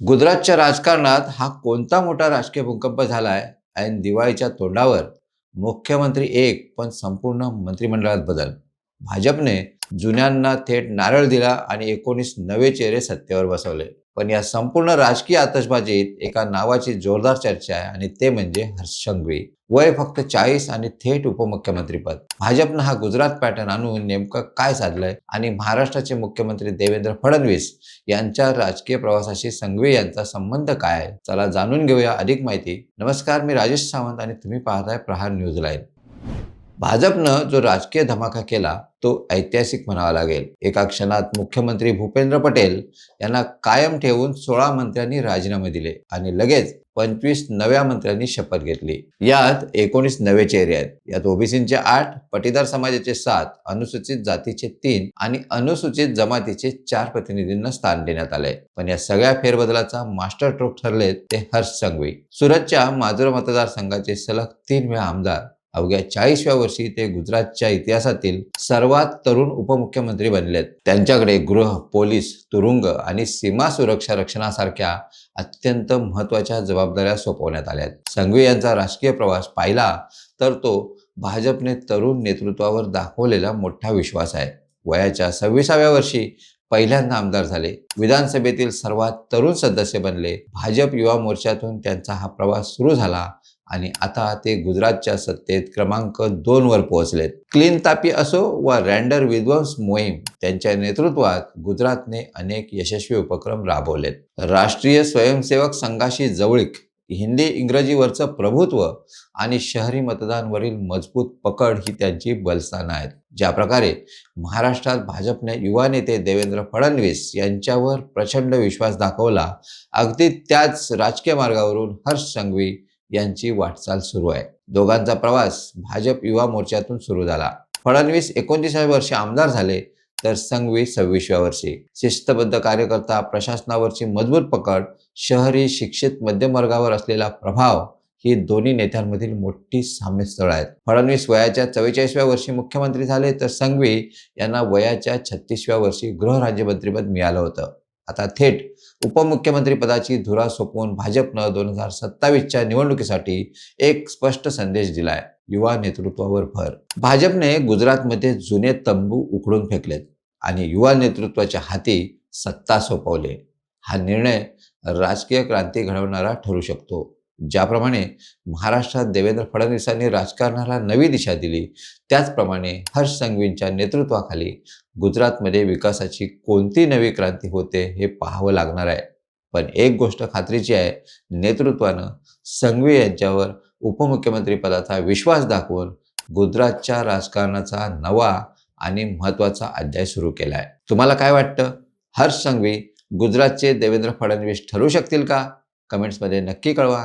गुजरातच्या राजकारणात हा कोणता मोठा राजकीय भूकंप झाला आहे आणि दिवाळीच्या तोंडावर मुख्यमंत्री एक पण संपूर्ण मंत्रिमंडळात बदल. भाजपने जुन्यांना थेट नारळ दिला आणि एकोणीस नवे चेहरे सत्तेवर बसवले. पण या संपूर्ण राजकीय आतषबाजीत एका नावाची जोरदार चर्चा आहे आणि ते म्हणजे हर्ष संघवी वय फक्त चाळीस आणि थेट उपमुख्यमंत्रीपद भाजपनं हा गुजरात पॅटर्न आणून नेमकं काय साधलंय आणि महाराष्ट्राचे मुख्यमंत्री देवेंद्र फडणवीस यांच्या राजकीय प्रवासाशी संघवी यांचा संबंध काय आहे? चला जाणून घेऊया अधिक माहिती. नमस्कार मी राजेश सावंत आणि तुम्ही पाहताय प्रहार न्यूज लाईन भाजपनं जो राजकीय धमाका केला तो ऐतिहासिक म्हणावा लागेल. एका क्षणात मुख्यमंत्री भूपेंद्र पटेल यांना कायम ठेवून सोळा मंत्र्यांनी राजीनामे दिले आणि लगेच पंचवीस नव्या मंत्र्यांनी शपथ घेतली. यात एकोणीस नवे चेहरे आहेत. यात ओबीसीचे आठ पटीदार समाजाचे सात अनुसूचित जातीचे तीन आणि अनुसूचित जमातीचे चार प्रतिनिधींना स्थान देण्यात आले पण या सगळ्या फेरबदलाचा मास्टर ट्रोक ठरले ते हर्ष संघवी. सुरतच्या माजुर मतदारसंघाचे सलग तीन वेळा आमदार अवघ्या चाळीसव्या वर्षी ते गुजरातच्या इतिहासातील सर्वात तरुण उपमुख्यमंत्री बनलेत. त्यांच्याकडे गृह पोलीस तुरुंग आणि सीमा सुरक्षा रक्षणासारख्या अत्यंत महत्त्वाच्या जबाबदाऱ्या सोपवण्यात आल्यात. संघवी यांचा राजकीय प्रवास पाहिला तर तो भाजपने तरुण नेतृत्वावर दाखवलेला मोठा विश्वास आहे. वयाच्या सव्वीसाव्या वर्षी पहिल्यांदा आमदार झाले. विधानसभेतील सर्वात तरुण सदस्य बनले. भाजप युवा मोर्चातून त्यांचा हा प्रवास सुरू झाला. आणि आता ते गुजरातच्या सत्तेत क्रमांक दोनवर पोहोचलेत. क्लीन तापी असो व रँडर विध्वंस मोहीम त्यांच्या नेतृत्वात गुजरातने अनेक यशस्वी उपक्रम राबवलेत. राष्ट्रीय स्वयंसेवक संघाशी जवळीक हिंदी इंग्रजीवरचं प्रभुत्व आणि शहरी मतदानवरील मजबूत पकड ही त्यांची बलस्थानं आहेत. ज्या प्रकारे महाराष्ट्रात भाजपने युवा नेते देवेंद्र फडणवीस यांच्यावर प्रचंड विश्वास दाखवला अगदी त्याच राजकीय मार्गावरून हर्ष संघवी यांची वाटचाल सुरू आहे. दोघांचा प्रवास भाजप युवा मोर्चातून सुरू झाला. फडणवीस एकोणतीसाव्या वर्षी आमदार झाले तर संघवी सव्वीसव्या वर्षी. शिस्तबद्ध कार्यकर्ता प्रशासनावरची मजबूत पकड शहरी शिक्षित मध्यमवर्गावर असलेला प्रभाव ही दोन्ही नेत्यांमधील मोठी साम्यस्थळ आहेत. फडणवीस वयाच्या चव्वेचाळीसव्या वर्षी मुख्यमंत्री झाले तर संघवी यांना वयाच्या छत्तीसव्या वर्षी गृहराज्यमंत्रीपद मिळालं होतं. आता थेट उपमुख्यमंत्री पदाची धुरा सोपवून भाजपनं दोन हजार सत्तावीसच्या निवडणुकीसाठी एक स्पष्ट संदेश दिलाय युवा नेतृत्वावर भर. भाजपने गुजरातमध्ये जुने तंबू उखडून फेकलेत आणि युवा नेतृत्वाच्या हाती सत्ता सोपवले. हा निर्णय राजकीय क्रांती घडवणारा ठरू शकतो. ज्याप्रमाणे महाराष्ट्रात देवेंद्र फडणवीसांनी राजकारणाला नवी दिशा दिली त्याचप्रमाणे हर्ष संघवींच्या नेतृत्वाखाली गुजरातमध्ये विकासाची कोणती नवी क्रांती होते हे पाहावं लागणार आहे. पण एक गोष्ट खात्रीची आहे नेतृत्वानं संघवी यांच्यावर उपमुख्यमंत्रीपदाचा विश्वास दाखवून गुजरातच्या राजकारणाचा नवा आणि महत्त्वाचा अध्याय सुरू केला आहे तुम्हाला काय वाटतं? हर्ष संघवी गुजरातचे देवेंद्र फडणवीस ठरू शकतील का? कमेंट्समध्ये नक्की कळवा.